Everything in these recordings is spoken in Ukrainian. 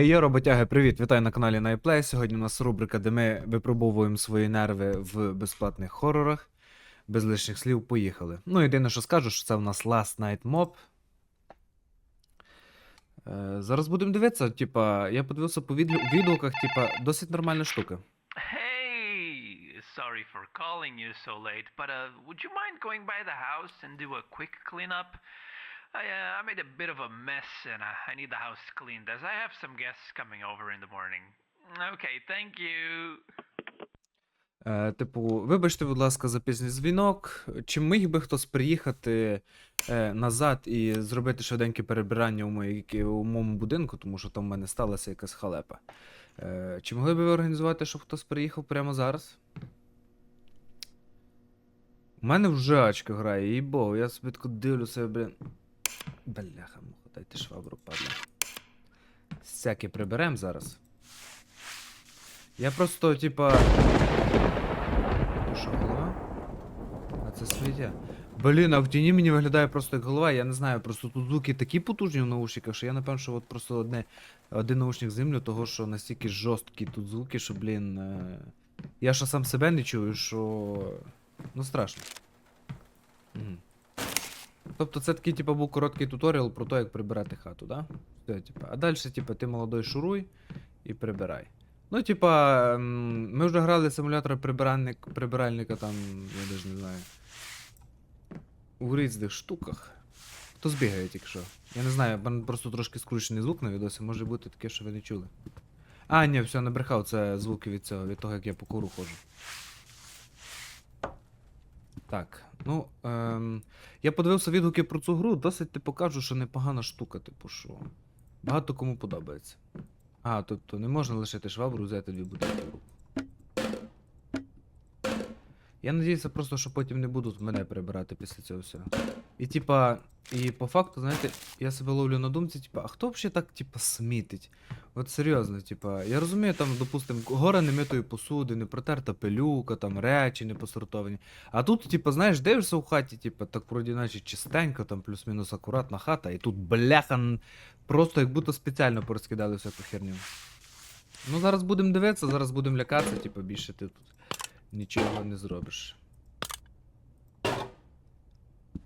Йо, роботяги, привіт! Вітаю на каналі NightPlay. Сьогодні у нас рубрика, де ми випробовуємо свої нерви в безплатних хорорах. Без лишніх слів, поїхали. Ну, єдине, що скажу, що це в нас Last Night Mob. Е, зараз будемо дивитися, типа, я подивився по відгу- відгуках, типа, досить нормальна штука. Sorry for calling you so late, but uh, would you mind going by the house and do a quick cleanup? I, uh, I made a bit of a mess and uh, I need the house cleaned as I have some guests coming over in the morning. Okay, thank you. Е, типу, вибачте, будь ласка, за дзвінок. Чи міг би хтось приїхати е, назад і зробити швиденьке перебирання у, моїй, у моєму будинку, тому що там в мене сталася якась халепа. Е, чи могли б ви організувати, щоб хтось приїхав прямо зараз? У мене вже ачка грає, їй богу, я собі тако дивлюся, блін. Бляха, муха, дайте швабру, падла. Всяке приберем зараз. Я просто, типа. Що, голова? А це сміття. Блін, а в тіні мені виглядає просто як голова, я не знаю, просто тут звуки такі потужні в наушниках, що я напевно, що от просто одне, один наушник зимлю, того що настільки жорсткі тут звуки, що, блін. Е... Я що сам себе не чую, що. Ну страшно. Угу. Тобто це такий, типа, був короткий туторіал про те, як прибирати хату, да? Все, типа. А далі, типа, ти молодой шуруй і прибирай. Ну, типа, ми вже грали симулятор прибиральник, прибиральника там, я навіть не знаю. У різних штуках. Хто збігає тільки що? Я не знаю, мене просто трошки скручений звук на відосі, може бути таке, що ви не чули. А, ні, все, набрехав, це звуки від цього, від того, як я по куру ходжу. Так, ну, ем, я подивився відгуки про цю гру, досить типу кажу, що непогана штука, типу, що. Багато кому подобається. А, тобто не можна лишити швабру, взяти дві бутилки в руку. Я надіюся просто, що потім не будуть мене прибирати після цього всього. І типа, і по факту, знаєте, я себе ловлю на думці, типа, а хто взагалі так, типа, смітить? От серйозно, типа, я розумію, там, допустим, гора немитої посуди, не протерта пилюка, там речі не посортовані. А тут, типа, знаєш, дивишся у хаті, типа, так вроді наче чистенько, там плюс-мінус акуратна хата, і тут бляха, просто як будто спеціально порозкидали всяку херню. Ну, зараз будемо дивитися, зараз будемо лякатися, типа, більше ти тут нічого не зробиш.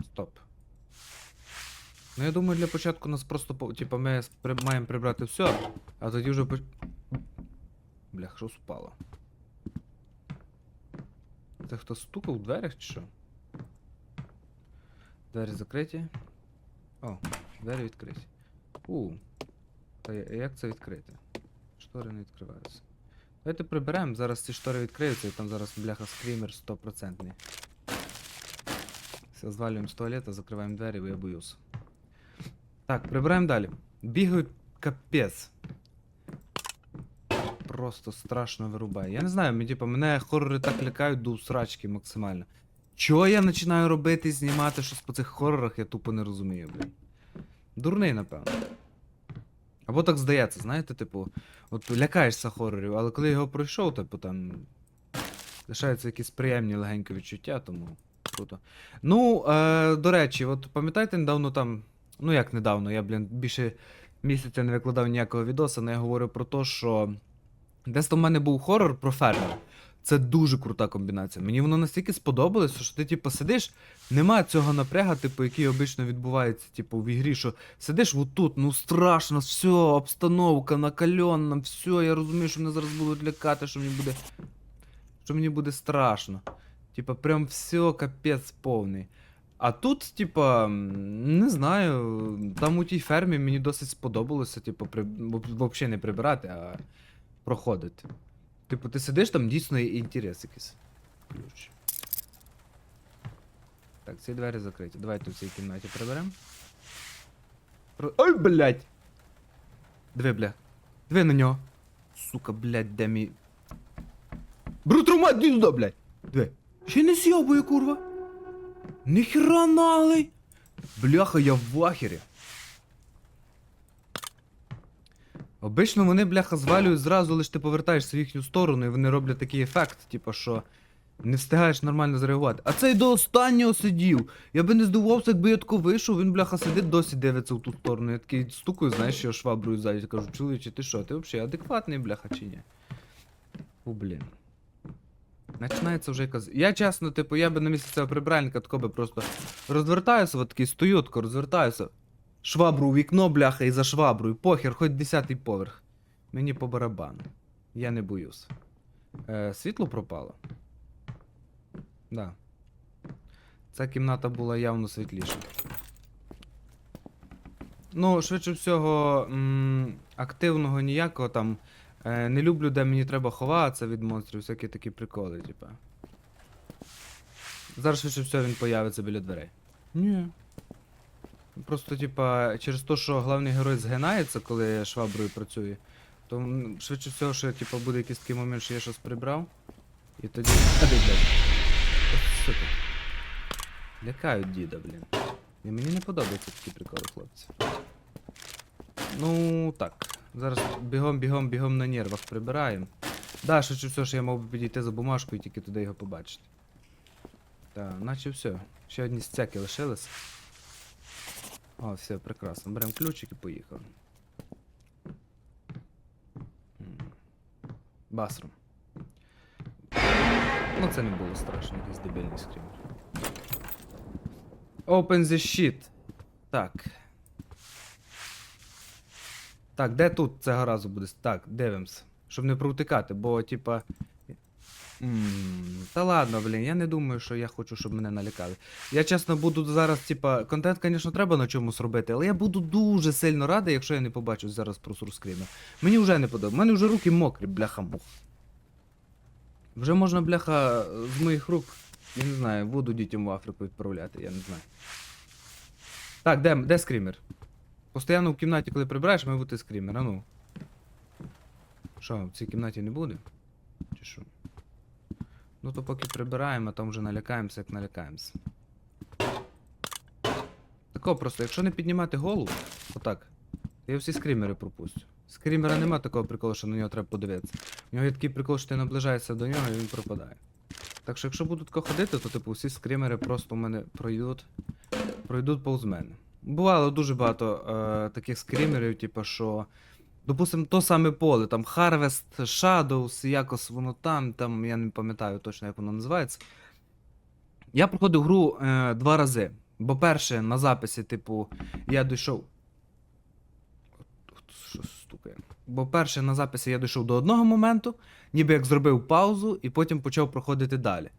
Стоп. Ну, я думаю, для початку нас просто, типа, ми маємо прибрати все, а тоді вже поч... Блях, що спало? Це хто стукав у дверях чи що? Двері закриті. О, двері відкриті. У. Та як це відкрити? Штори не відкриваються. Давайте приберемо, зараз ці штори відкриються і там зараз бляха скрімер стопроцентний. Все, звалюємо з туалета, закриваємо двері, бо я боюсь. Так, прибираємо далі. Бігають капець. Просто страшно вирубає. Я не знаю, мені, типу, мене хорори так лякають до срачки максимально. Чого я починаю робити і знімати щось по цих хорорах, я тупо не розумію, блін. Дурний, напевно. Або так здається, знаєте, типу, от лякаєшся хорорів, але коли його пройшов, типу там. Лишаються якісь приємні легенькі відчуття, тому круто. Ну, е, до речі, от пам'ятаєте, недавно там. Ну як недавно, я, блін, більше місяця не викладав ніякого відоса, але я говорю про те, що. Десь там в мене був хорор про фермера. Це дуже крута комбінація. Мені воно настільки сподобалось, що ти, типу, сидиш, нема цього напряга, типу, який обично відбувається, типу, в ігрі, що сидиш отут, ну страшно, все, обстановка накальонна, все, я розумію, що мене зараз будуть лякати, що мені буде. Що мені буде страшно. Типа, прям все капець повний. А тут, типа, не знаю, там у тій фермі мені досить сподобалося, типу, при... взагалі не прибирати, а проходити. Типу, ти сидиш там дійсно є інтерес якийсь. Ключ. Так, ці двері закриті. Давайте в цій кімнаті приберемо. Про... Ой, блядь! Диви, бля. Диви на нього. Сука, блядь, де мій. Брутрумат, іди сюди, блядь! Диви. Ще не сьобує, курва. Ніхера налий! Бляха, я в ахері. Обично вони, бляха, звалюють зразу, лиш ти повертаєшся в їхню сторону, і вони роблять такий ефект, типу, що Не встигаєш нормально зреагувати. А цей до останнього сидів. Я би не здивувався, якби я тако вийшов, він, бляха, сидить, досі дивиться в ту сторону. Я такий стукаю, знаєш, що шваброю ззаді. Кажу, чоловіче, ти що, ти взагалі адекватний, бляха, чи ні? Фу, блін. Починається вже якась. Я чесно, типу, я би на місці цього прибиральника тако би просто розвертаюся, от такий стою, тако розвертаюся. Швабру у вікно, бляха, і за шваброю. Похер, хоч десятий поверх. Мені по барабану. Я не боюсь. Е, світло пропало. Да. Ця кімната була явно світліша. Ну, швидше всього, м, активного ніякого там. Е, не люблю, де мені треба ховатися від монстрів, всякі такі приколи, типа. Зараз швидше всього він появиться біля дверей. Ні. Просто, типа, через те, що головний герой згинається, коли шваброю працює, то м, швидше всього, що типа, буде якийсь такий момент, що я щось прибрав. І тоді. А блядь? Ось сука. Лякають діда, блін. І мені не подобаються такі приколи, хлопці. Ну, так. Зараз бігом, бігом, бігом на нервах прибираємо. Да, швидше все, що я мав би підійти за бумажкою і тільки туди його побачити. Так, наче все. Ще одні стяки лишились. О, все, прекрасно. Беремо ключик і поїхали. М. Басрум. Ну це не було страшно, якийсь дебільний скрім. Open the shit. Так. Так, де тут цього разу буде? Так, дивимось. Щоб не провтикати, бо, типа. М, Та ладно, блін, я не думаю, що я хочу, щоб мене налякали. Я чесно буду зараз, типа, контент, звісно, треба на чомусь робити, але я буду дуже сильно радий, якщо я не побачу зараз про сурскріна. Мені вже не подобається. У мене вже руки мокрі, бляха мух. Вже можна, бляха, з моїх рук, я не знаю, воду дітям в Африку відправляти, я не знаю. Так, де, де скрімер? Постоянно в кімнаті, коли прибираєш, має бути скрімер, а ну. Що, в цій кімнаті не буде? Чи що? Ну то поки прибираємо, а там вже налякаємося, як налякаємося. Тако просто, якщо не піднімати голову, отак, я всі скрімери пропустю. Скрімера нема такого приколу, що на нього треба подивитися. У нього є такий прикол, що ти наближаєшся до нього і він пропадає. Так що якщо буду тако ходити, то типу всі скрімери просто у мене пройдуть, пройдуть повз мене. Бувало дуже багато е, таких скрімерів, типу, що. Допустим, то саме поле, там Harvest, Shadows, якось воно там, там, я не пам'ятаю точно, як воно називається. Я проходив гру е, два рази. Бо перше на записі, типу, я дійшов. Що стукає? Бо перше на записі я дійшов до одного моменту, ніби як зробив паузу і потім почав проходити далі.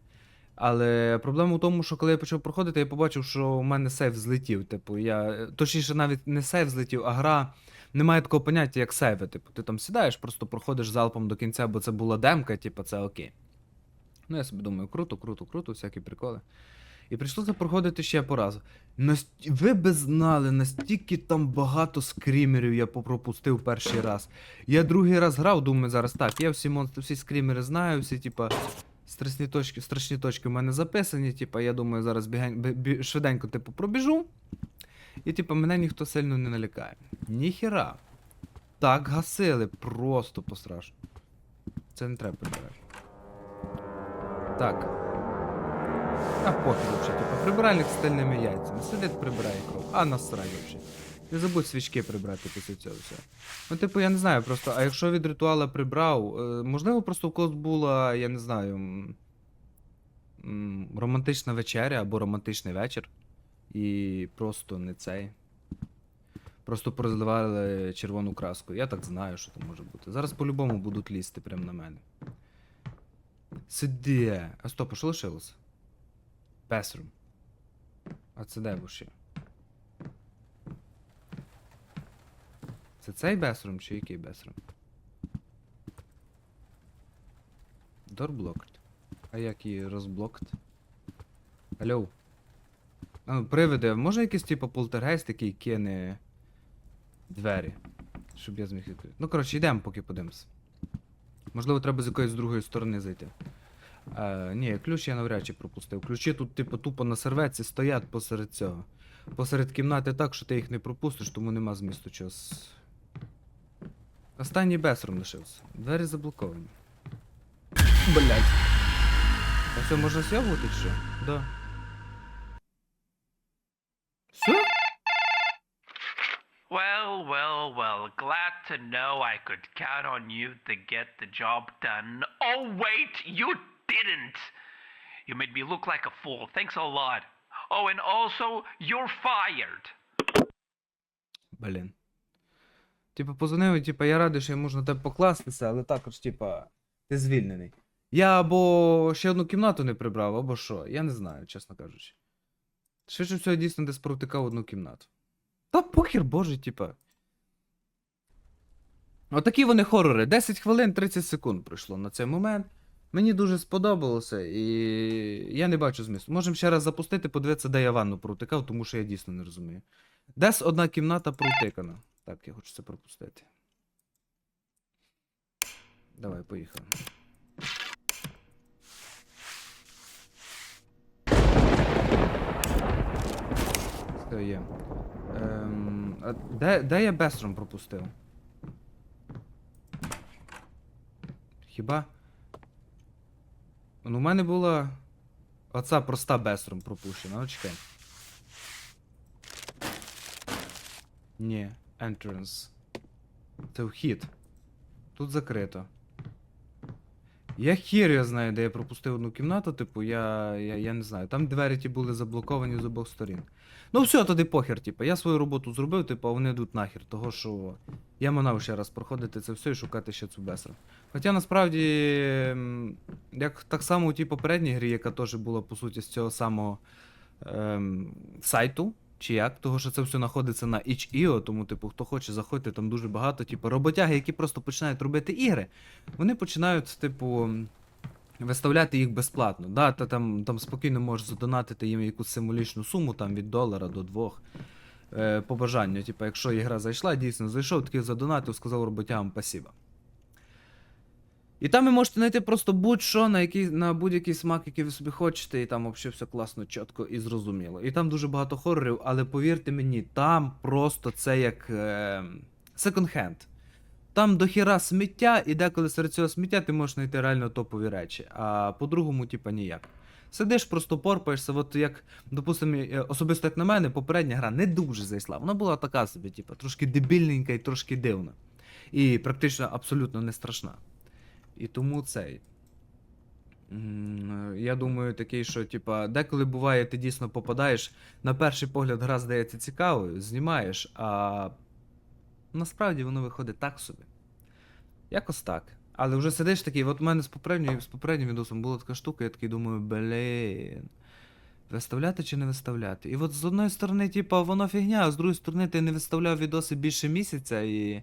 Але проблема в тому, що коли я почав проходити, я побачив, що у мене сейф злетів. Типу, я. Точніше, навіть не сейф злетів, а гра немає такого поняття, як сейви. Типу, ти там сідаєш, просто проходиш залпом до кінця, бо це була демка, типу, це окей. Ну, я собі думаю, круто, круто, круто, всякі приколи. І прийшлося проходити ще по разу. Ви би знали, настільки там багато скрімерів я попропустив перший раз. Я другий раз грав, думаю, зараз так, я всі монстри, всі скрімери знаю, всі, типа, страшні точки, страшні точки в мене записані, типа, я думаю, зараз бігень, бі- бі- швиденько, типу, пробіжу. І, типу, мене ніхто сильно не налякає. Ніхіра. Так гасили, просто пострашно. Це не треба прибирати. Так. А похер вообще, типу, прибиральник з стальними яйцями. Сидить, прибирає кров. А насрай вообще. Не забудь свічки прибрати після цього всього. Ну, типу, я не знаю, просто, а якщо від ритуала прибрав, е, можливо, просто в когось була, я не знаю. Романтична вечеря або романтичний вечір. І просто не цей. Просто прозливали червону краску. Я так знаю, що там може бути. Зараз по-любому будуть лізти прямо на мене. Сиди. А стоп, а що лишилося? Бесрум. А це де ще? Це цей бесрум чи який бесрум? Дорблокт. А як її розблокт? Алло. А, привиди, може якийсь типу полтергейст, який кине двері? Щоб я зміг відкрити. Ну, коротше, йдемо, поки подивимось. Можливо, треба з якоїсь другої сторони зайти. Е, ні, ключ я навряд чи пропустив. Ключі тут, типу, тупо на серветці стоять посеред цього. Посеред кімнати так, що ти їх не пропустиш, тому нема змісту час. Останній бесрум лишився. Двері заблоковані. Блять. А все, можна сьобувати чи що? Да. Well, well. Glad to know I could count on you to get the job done. Oh, wait, you didn't! You made me look like a fool. Thanks a lot. Oh, and also, you're fired. Блін. Типа позвонив, типа, я радий, що я можу на тебе покластися, але також, типа, ти звільнений. Я або ще одну кімнату не прибрав, або що. Я не знаю, чесно кажучи. Швидше всього, дійсно десь провтикав одну кімнату. Та похер, боже, типа. Отакі вони хорори. 10 хвилин 30 секунд пройшло на цей момент. Мені дуже сподобалося, і я не бачу змісту. Можемо ще раз запустити, подивитися, де я ванну провтикав, тому що я дійсно не розумію. Десь одна кімната протикана. Так, я хочу це пропустити. Давай, поїхали. Є. Ем, де, де я Бестром пропустив? Хіба? Ну, у мене була. Оця проста Бестром пропущена, ну чекай. Ні, entrance. Це вхід. Тут закрито. Я хір я знаю, де я пропустив одну кімнату, типу, я, я, я не знаю. Там двері ті були заблоковані з обох сторін. Ну все, тоді похер, типу, я свою роботу зробив, типу, а вони йдуть нахер, того що я манав ще раз проходити це все і шукати ще цю бесру. Хоча насправді, як так само у тій попередній грі, яка теж була по суті з цього самого ем, сайту, чи як, того що це все знаходиться на itch.io, тому, типу, хто хоче, заходьте, там дуже багато, типу, роботяги, які просто починають робити ігри, вони починають, типу. Виставляти їх безплатно. Да, та там, там спокійно можеш задонатити їм якусь символічну суму там від долара до двох. Е, по бажанню. Типу, якщо ігра зайшла, дійсно зайшов, такий задонатив, сказав роботягам спасибо. І там ви можете знайти просто будь-що на, який, на будь-який смак, який ви собі хочете, і там взагалі все класно, чітко і зрозуміло. І там дуже багато хорорів, але повірте мені, там просто це як секонд-хенд. Там дохіра сміття, і деколи серед цього сміття ти можеш знайти реально топові речі, а по-другому, типа, ніяк. Сидиш, просто порпаєшся, от як, допустимо, е, особисто як на мене, попередня гра не дуже зайшла. Вона була така собі, типа, трошки дебільненька і трошки дивна. І практично абсолютно не страшна. І тому цей. Я думаю, такий, що, типа, деколи буває, ти дійсно попадаєш, на перший погляд гра здається цікавою, знімаєш, а насправді воно виходить так собі. Якось так. Але вже сидиш такий, от у мене з попередньою, з попереднім відосом була така штука, я такий думаю, блін. Виставляти чи не виставляти? І от з одної сторони, типа, воно фігня, а з другої сторони, ти не виставляв відоси більше місяця і.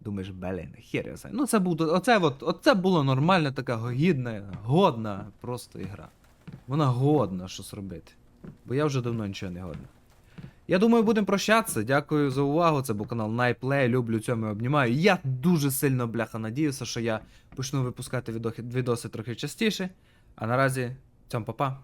Думаєш, блін, хер я. Ну, це був, оце, от, оце була нормальна така гідна, годна просто ігра. Вона годна щось робити. Бо я вже давно нічого не годна. Я думаю, будемо прощатися. Дякую за увагу. Це був канал Nightplay. Люблю цьому обнімаю. Я дуже сильно, бляха, надіюся, що я почну випускати відохи- відоси трохи частіше. А наразі, цьом па-па.